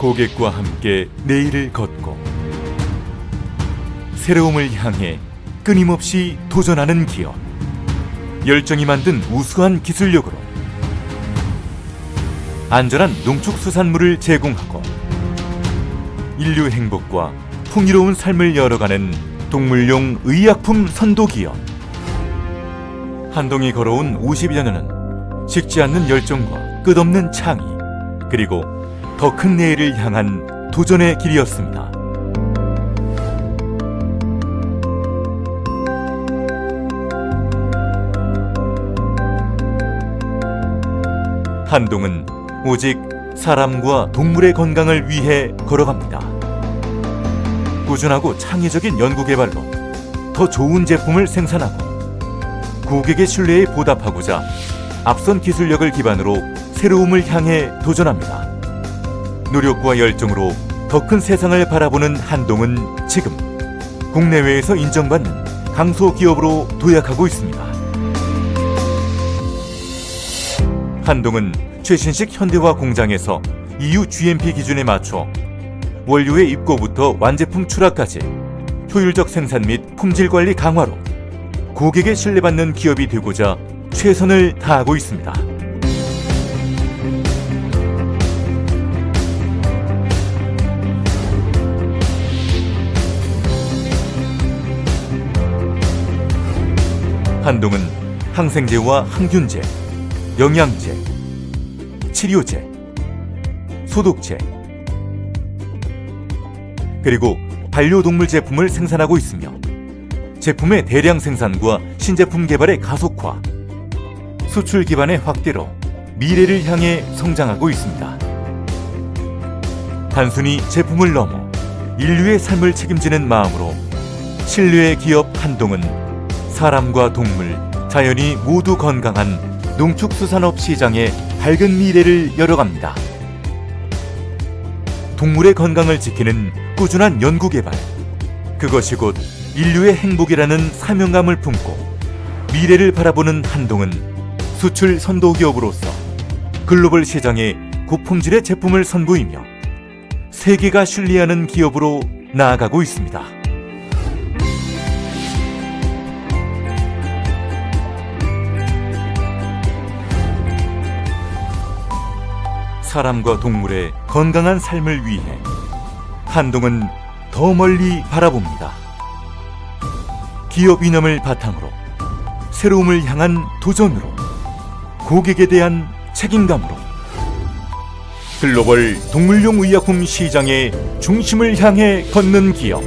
고객과 함께 내일을 걷고 새로움을 향해 끊임없이 도전하는 기업. 열정이 만든 우수한 기술력으로 안전한 농축수산물을 제공하고 인류 행복과 풍요로운 삶을 열어가는 동물용 의약품 선도 기업. 한동이 걸어온 50여 년은 식지 않는 열정과 끝없는 창의 그리고 더 큰 내일을 향한 도전의 길이었습니다. 한동은 오직 사람과 동물의 건강을 위해 걸어갑니다. 꾸준하고 창의적인 연구 개발로 더 좋은 제품을 생산하고 고객의 신뢰에 보답하고자 앞선 기술력을 기반으로 새로움을 향해 도전합니다. 노력과 열정으로 더 큰 세상을 바라보는 한동은 지금 국내외에서 인정받는 강소 기업으로 도약하고 있습니다. 한동은 최신식 현대화 공장에서 EU GMP 기준에 맞춰 원료의 입고부터 완제품 출하까지 효율적 생산 및 품질 관리 강화로 고객의 신뢰받는 기업이 되고자 최선을 다하고 있습니다. 한동은 항생제와 항균제, 영양제, 치료제, 소독제, 그리고 반려동물 제품을 생산하고 있으며 제품의 대량 생산과 신제품 개발의 가속화, 수출 기반의 확대로 미래를 향해 성장하고 있습니다. 단순히 제품을 넘어 인류의 삶을 책임지는 마음으로 신뢰의 기업 한동은 사람과 동물, 자연이 모두 건강한 농축수산업 시장의 밝은 미래를 열어갑니다. 동물의 건강을 지키는 꾸준한 연구 개발. 그것이 곧 인류의 행복이라는 사명감을 품고 미래를 바라보는 한동은 수출 선도 기업으로서 글로벌 시장에 고품질의 제품을 선보이며 세계가 신뢰하는 기업으로 나아가고 있습니다. 사람과 동물의 건강한 삶을 위해 한동은 더 멀리 바라봅니다. 기업 이념을 바탕으로 새로움을 향한 도전으로 고객에 대한 책임감으로 글로벌 동물용 의약품 시장의 중심을 향해 걷는 기업